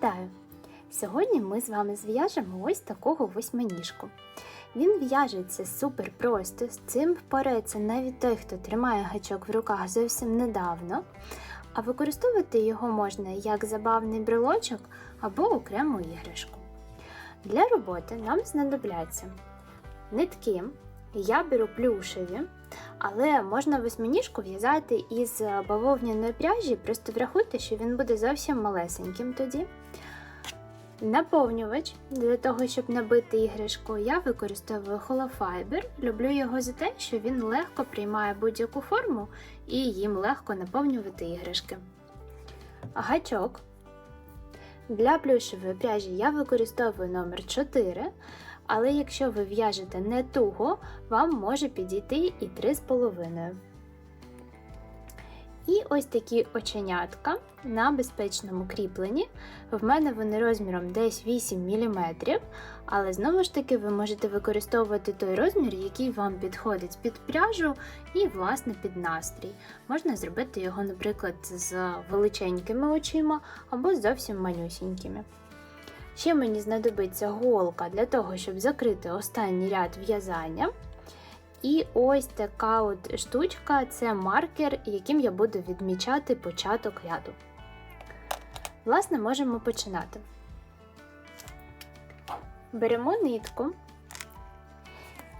Вітаю! Сьогодні ми з вами зв'яжемо ось такого восьминіжку. Він в'яжеться супер просто, з цим впорається навіть той, хто тримає гачок в руках зовсім недавно, а використовувати його можна як забавний брелочок або окрему іграшку. Для роботи нам знадобляться нитки, я беру плюшеві, але можна восьминіжку в'язати із бавовняної пряжі, просто врахуйте, що він буде зовсім малесеньким тоді. Наповнювач для того, щоб набити іграшку, я використовую холофайбер. Люблю його за те, що він легко приймає будь-яку форму і їм легко наповнювати іграшки. Гачок. Для плюшевої пряжі я використовую номер 4, але якщо ви в'яжете не туго, вам може підійти і 3,5. І ось такі оченятка на безпечному кріпленні. В мене вони розміром десь 8 мм, але знову ж таки ви можете використовувати той розмір, який вам підходить під пряжу і, власне, під настрій. Можна зробити його, наприклад, з величенькими очима або зовсім манюсінькими. Ще мені знадобиться голка для того, щоб закрити останній ряд в'язання. І ось така от штучка це маркер, яким я буду відмічати початок ряду. Власне, можемо починати. Беремо нитку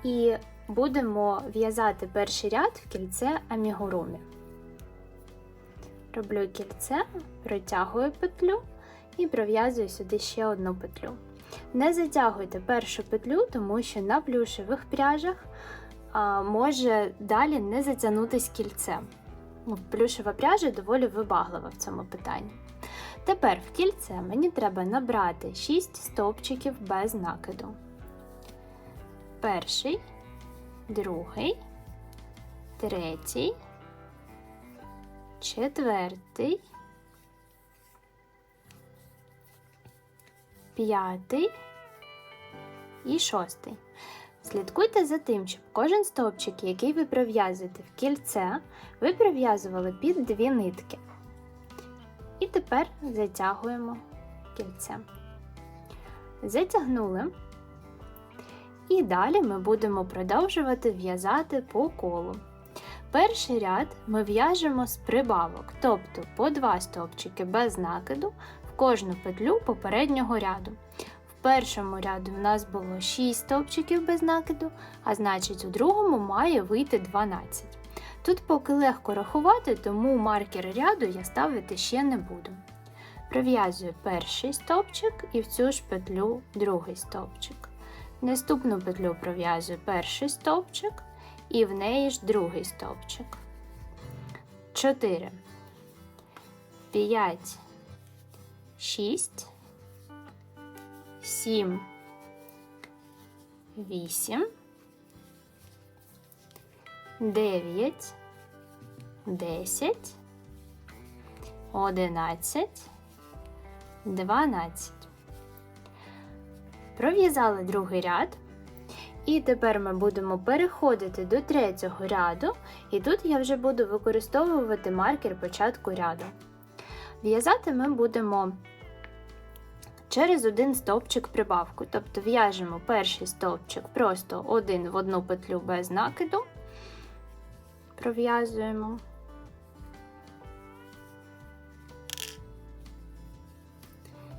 і будемо в'язати перший ряд в кільце амігурумі. Роблю кільце, протягую петлю і пров'язую сюди ще одну петлю. Не затягуйте першу петлю, тому що на плюшевих пряжах а, може далі не затягнутись кільце. Ну, Плюшева пряжа доволі вибаглива в цьому питанні. Тепер в кільце мені треба набрати 6 стовпчиків без накиду. Перший, другий, третій, четвертий, п'ятий і шостий. Слідкуйте за тим, щоб кожен стовпчик, який ви пров'язуєте в кільце, ви пров'язували під дві нитки. І тепер затягуємо кільце. Затягнули. І далі ми будемо продовжувати в'язати по колу. Перший ряд ми в'яжемо з прибавок, тобто по два стовпчики без накиду кожну петлю попереднього ряду. В першому ряду у нас було 6 стовпчиків без накиду, а значить, у другому має вийти 12. Тут поки легко рахувати, тому маркер ряду я ставити ще не буду. Пров'язую перший стовпчик і в цю ж петлю другий стовпчик. Наступну петлю пров'язую перший стовпчик і в неї ж другий стовпчик. 4, 5, 6, 7, 8, 9, 10, 11, 12. Пров'язали другий ряд. І тепер ми будемо переходити до третього ряду, і тут я вже буду використовувати маркер початку ряду. В'язати ми будемо через один стовпчик прибавку, тобто в'яжемо перший стовпчик просто один в одну петлю без накиду, пров'язуємо.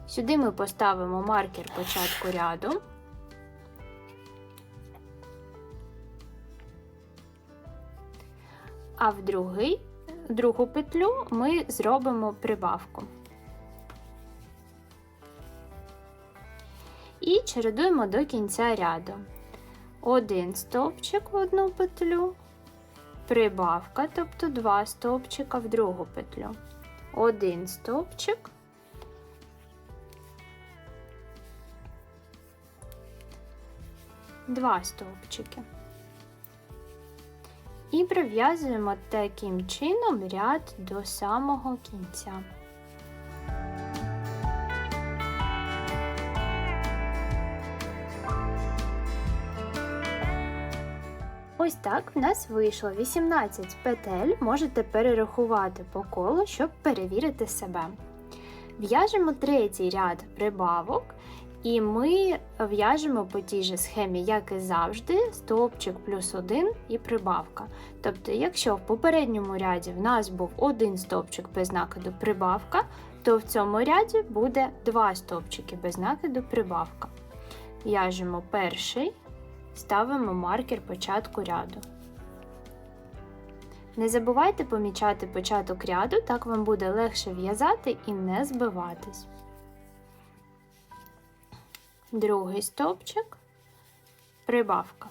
Сюди ми поставимо маркер початку ряду. А в другий, другу петлю ми зробимо прибавку. І чередуємо до кінця ряду. Один стовпчик в одну петлю, прибавка, тобто два стовпчика в другу петлю. Один стовпчик. Два стовпчики. І прив'язуємо таким чином ряд до самого кінця. Так в нас вийшло 18 петель, можете перерахувати по колу, щоб перевірити себе. В'яжемо третій ряд прибавок, і ми в'яжемо по тій же схемі, як і завжди, стовпчик плюс один і прибавка. Тобто, якщо в попередньому ряді в нас був один стовпчик без накиду прибавка, то в цьому ряді буде два стовпчики без накиду прибавка. В'яжемо перший, ставимо маркер початку ряду. Не забувайте помічати початок ряду, так вам буде легше в'язати і не збиватись. Другий стовпчик, прибавка.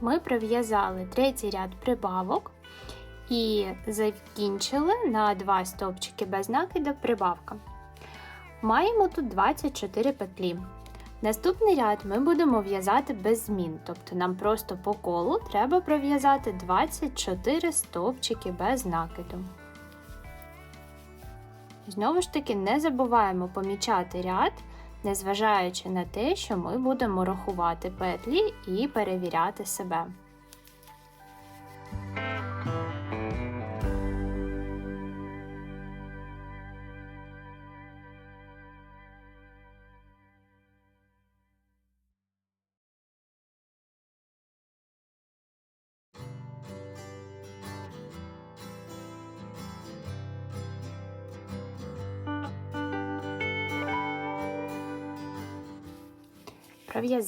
Ми пров'язали третій ряд прибавок і закінчили на два стовпчики без накиду прибавка. Маємо тут 24 петлі. Наступний ряд ми будемо в'язати без змін, тобто нам просто по колу треба пров'язати 24 стовпчики без накиду. Знову ж таки, не забуваємо помічати ряд, незважаючи на те, що ми будемо рахувати петлі і перевіряти себе.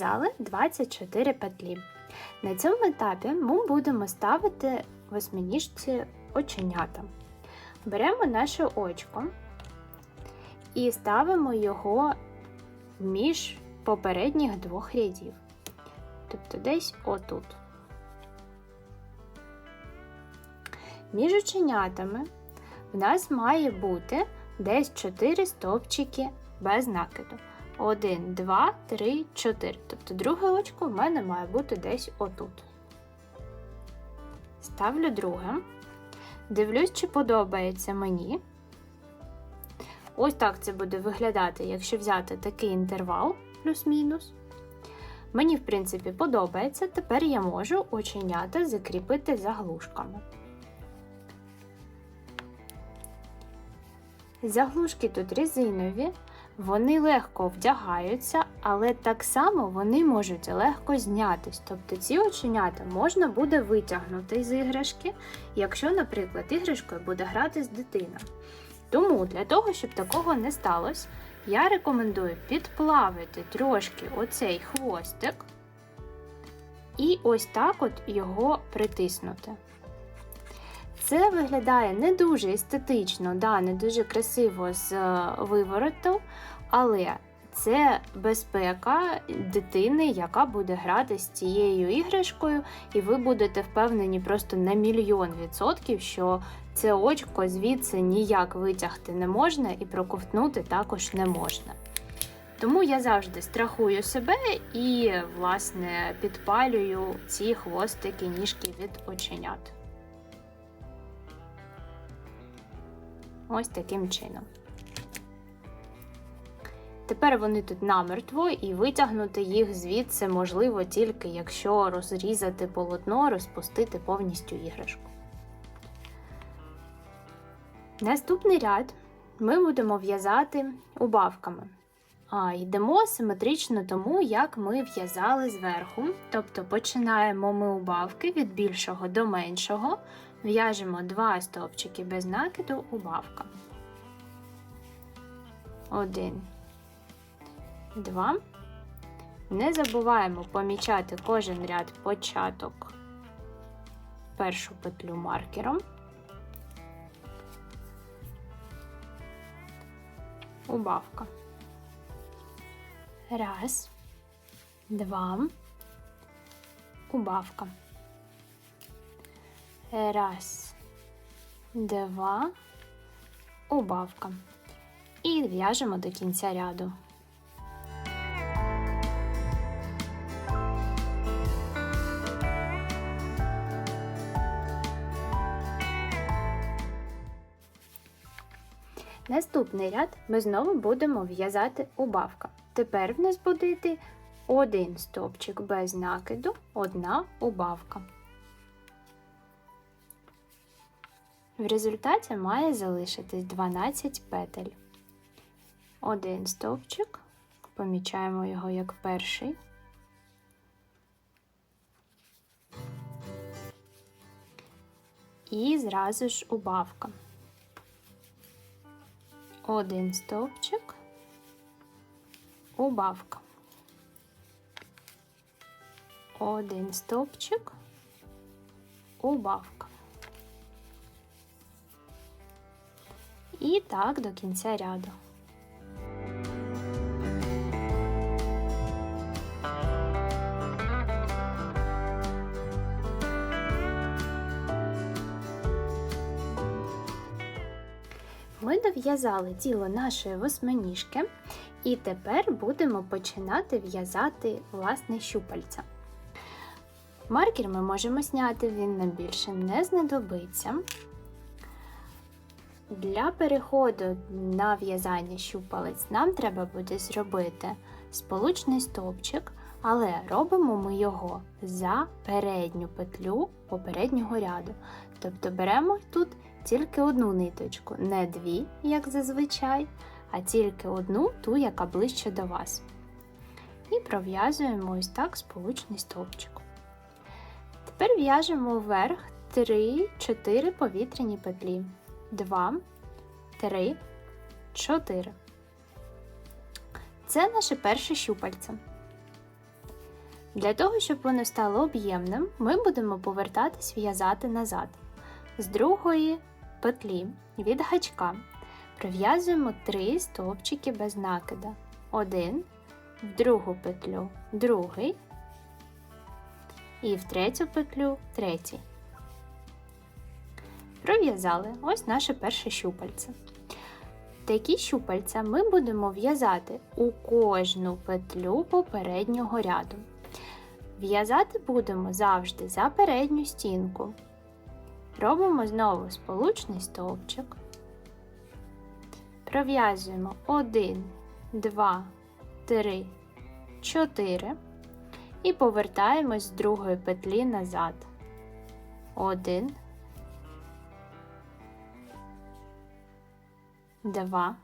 Пров'язали 24 петлі. На цьому етапі ми будемо ставити восьминіжці оченята. Беремо наше очко і ставимо його між попередніх двох рядів. Тобто десь отут. Між оченятами в нас має бути десь 4 стовпчики без накиду. 1, 2, 3, 4. Тобто друге очко в мене має бути десь отут. Ставлю друге. Дивлюсь, чи подобається мені. Ось так це буде виглядати, якщо взяти такий інтервал, плюс-мінус. Мені, в принципі, подобається. Тепер я можу оченята закріпити заглушками. Заглушки тут резинові, вони легко вдягаються, але так само вони можуть легко знятись. Тобто ці оченята можна буде витягнути з іграшки, якщо, наприклад, іграшкою буде грати з дитина. Тому для того, щоб такого не сталося, я рекомендую підплавити трошки оцей хвостик і ось так от його притиснути. Це виглядає не дуже естетично, да, не дуже красиво з вивороту, але це безпека дитини, яка буде грати з цією іграшкою, і ви будете впевнені просто на мільйон відсотків, що це очко звідси ніяк витягти не можна і проковтнути також не можна. Тому я завжди страхую себе і, власне, підпалюю ці хвостики ніжки від оченят. Ось таким чином. Тепер вони тут намертво, і витягнути їх звідси можливо тільки якщо розрізати полотно, розпустити повністю іграшку. Наступний ряд ми будемо в'язати убавками. А йдемо симетрично тому, як ми в'язали зверху. Тобто починаємо ми убавки від більшого до меншого, в'яжемо два стовпчики без накиду убавка. Один, два. Не забуваємо помічати кожен ряд початок першу петлю маркером. Убавка. Раз, два, убавка. Раз, два, убавка. І в'яжемо до кінця ряду. Наступний ряд ми знову будемо в'язати убавка. Тепер в нас буде йти один стовпчик без накиду, одна убавка. В результаті має залишитись 12 петель. Один стовпчик, помічаємо його як перший. І зразу ж убавка. Один стовпчик, убавка. Один стовпчик, убавка. І так до кінця ряду. Ми дов'язали тіло нашої восьминіжки, і тепер будемо починати в'язати власне щупальця. Маркер ми можемо зняти, він нам більше не знадобиться. Для переходу на в'язання щупалець нам треба буде зробити сполучний стовпчик, але робимо ми його за передню петлю попереднього ряду. Тобто беремо тут тільки одну ниточку, не дві, як зазвичай, а тільки одну, ту, яка ближче до вас. І пров'язуємо ось так сполучний стовпчик. Тепер в'яжемо вверх 3-4 повітряні петлі. 2, 3, 4. Це наше перше щупальце. Для того, щоб воно стало об'ємним, ми будемо повертатись в'язати назад. З другої петлі від гачка пров'язуємо 3 стовпчики без накида. Один, в другу петлю другий і в третю петлю третій. Пров'язали ось наше перше щупальце. Такі щупальця ми будемо в'язати у кожну петлю попереднього ряду. В'язати будемо завжди за передню стінку. Робимо знову сполучний стовпчик. Пров'язуємо 1, 2, 3, 4 і повертаємось з другої петлі назад. 1, 2,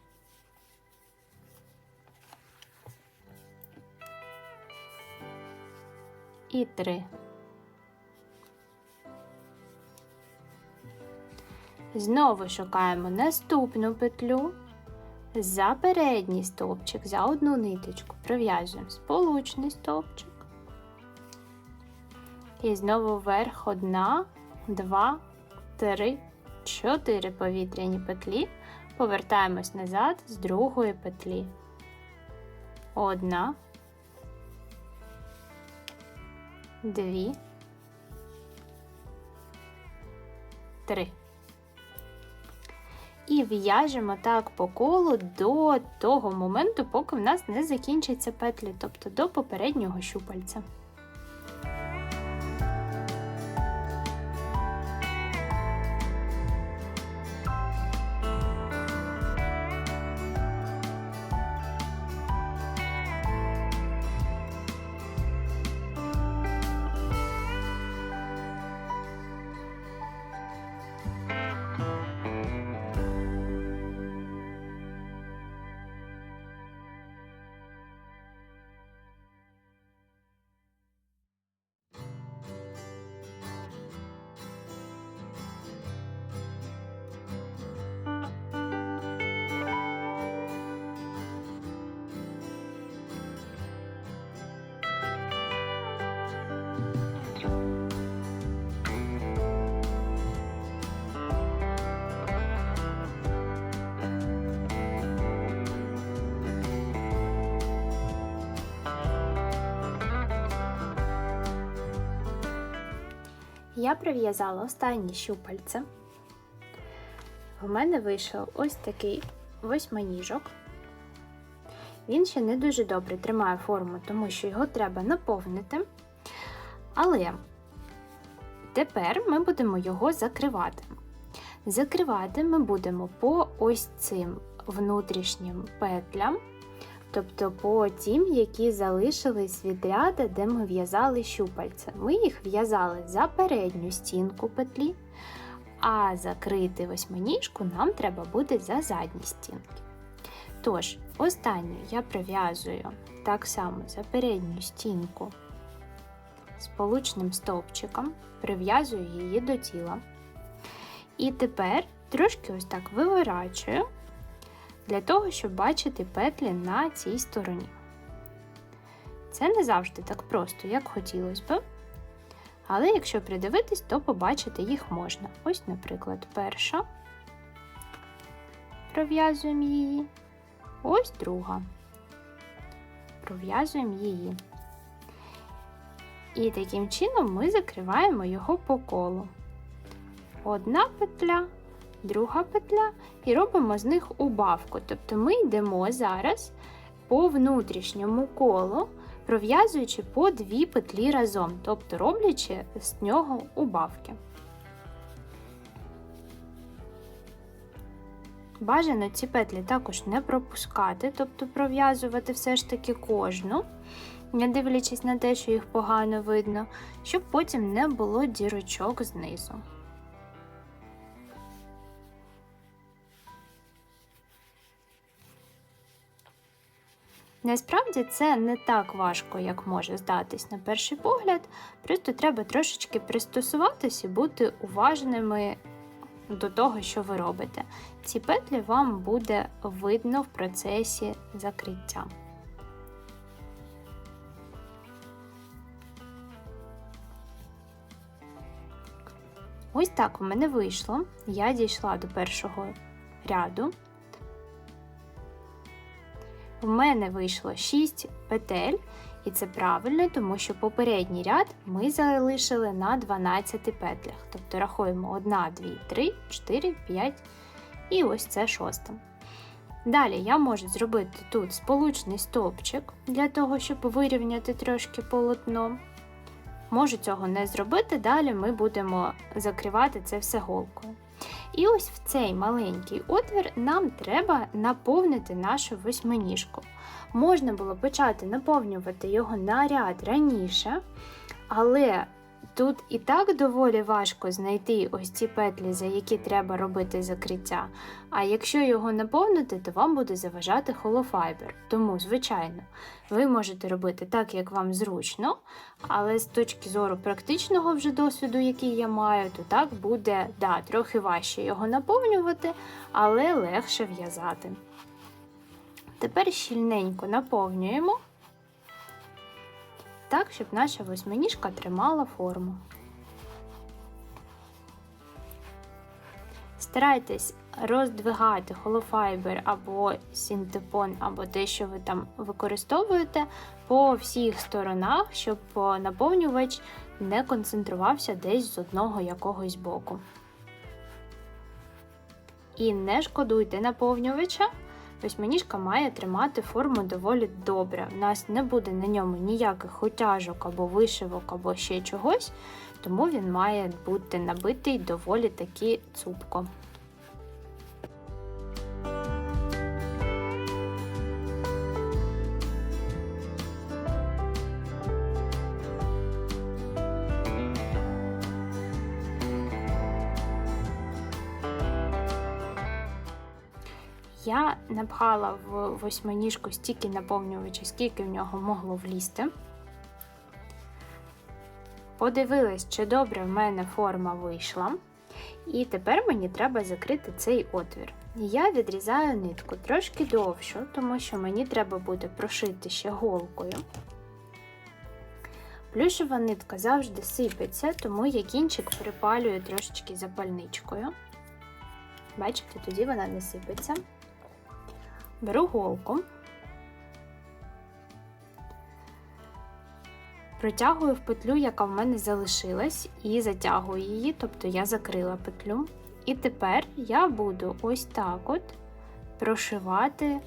і 3. Знову шукаємо наступну петлю за передній стовпчик, за одну ниточку. Пров'язуємо сполучний стовпчик. І знову вверх одна, два, три, чотири повітряні петлі. Повертаємось назад з другої петлі. Одна, дві, три. І в'яжемо так по колу до того моменту, поки в нас не закінчаться петлі, тобто до попереднього щупальця. Я прив'язала останнє щупальце. в мене вийшов ось такий восьминіжок. Він ще не дуже добре тримає форму, тому що його треба наповнити. Але тепер ми будемо його закривати. Закривати ми будемо по ось цим внутрішнім петлям, тобто по тим, які залишились від ряда, де ми в'язали щупальця. Ми їх в'язали за передню стінку петлі, а закрити восьминіжку нам треба буде за задні стінки. Тож, останню я прив'язую так само за передню стінку сполучним стовпчиком, прив'язую її до тіла. І тепер трошки ось так виворачую для того, щоб бачити петлі на цій стороні. Це не завжди так просто, як хотілося б. Але якщо придивитись, то побачити їх можна. Ось, наприклад, перша. Пров'язуємо її. Ось друга. Пров'язуємо її. І таким чином ми закриваємо його по колу. Одна петля, друга петля, і робимо з них убавку. Тобто ми йдемо зараз по внутрішньому колу, пров'язуючи по дві петлі разом, тобто роблячи з нього убавки. Бажано ці петлі також не пропускати, тобто пров'язувати все ж таки кожну, не дивлячись на те, що їх погано видно, щоб потім не було дірочок знизу. Насправді це не так важко, як може здатись на перший погляд, просто треба трошечки пристосуватись і бути уважними до того, що ви робите. Ці петлі вам буде видно в процесі закриття. Ось так у мене вийшло. Я дійшла до першого ряду. У мене вийшло 6 петель, і це правильно, тому що попередній ряд ми залишили на 12 петлях. Тобто рахуємо 1, 2, 3, 4, 5 і ось це шоста. Далі я можу зробити тут сполучний стовпчик для того, щоб вирівняти трошки полотно. Можу цього не зробити, далі ми будемо закривати це все голкою. І ось в цей маленький отвір нам треба наповнити нашу восьминіжку. Можна було почати наповнювати його на ряд раніше, але тут і так доволі важко знайти ось ці петлі, за які треба робити закриття. А якщо його наповнити, то вам буде заважати холофайбер. Тому, звичайно, ви можете робити так, як вам зручно, але з точки зору практичного вже досвіду, який я маю, то так буде да, трохи важче його наповнювати, але легше в'язати. Тепер щільненько наповнюємо так, щоб наша восьминіжка тримала форму. Старайтесь роздвигати холофайбер або синтепон, або те, що ви там використовуєте, по всіх сторонах, щоб наповнювач не концентрувався десь з одного якогось боку. І не шкодуйте наповнювача. Восьминіжка має тримати форму доволі добре. У нас не буде на ньому ніяких отяжок або вишивок, або ще чогось, тому він має бути набитий доволі таки цупко. Я напхала в восьминіжку стільки наповнювача, скільки в нього могло влізти. Подивилась, чи добре в мене форма вийшла. І тепер мені треба закрити цей отвір. Я відрізаю нитку трошки довшу, тому що мені треба буде прошити ще голкою. Плюшева нитка завжди сипеться, тому я кінчик припалюю трошечки запальничкою. Бачите, тоді вона не сипеться. Беру голку, протягую в петлю, яка в мене залишилась, і затягую її, тобто я закрила петлю. І тепер я буду ось так от прошивати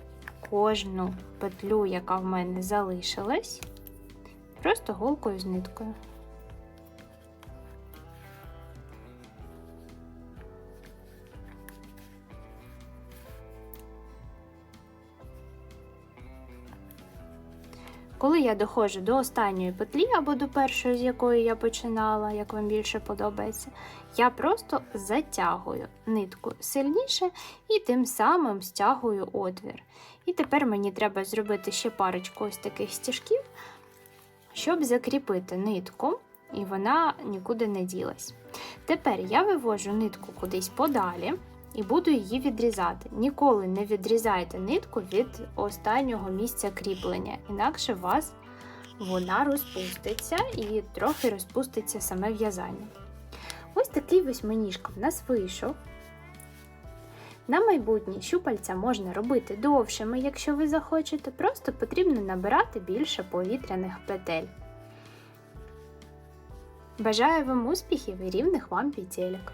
кожну петлю, яка в мене залишилась, просто голкою з ниткою. Коли я доходжу до останньої петлі або до першої, з якої я починала, як вам більше подобається, я просто затягую нитку сильніше і тим самим стягую отвір. І тепер мені треба зробити ще парочку ось таких стіжків, щоб закріпити нитку, і вона нікуди не ділась. Тепер я вивожу нитку кудись подалі і буду її відрізати. Ніколи не відрізайте нитку від останнього місця кріплення, інакше у вас вона розпуститься і трохи розпуститься саме в'язання. Ось такий восьминіжка в нас вийшов. На майбутнє щупальця можна робити довшими, якщо ви захочете, просто потрібно набирати більше повітряних петель. Бажаю вам успіхів і рівних вам петелек!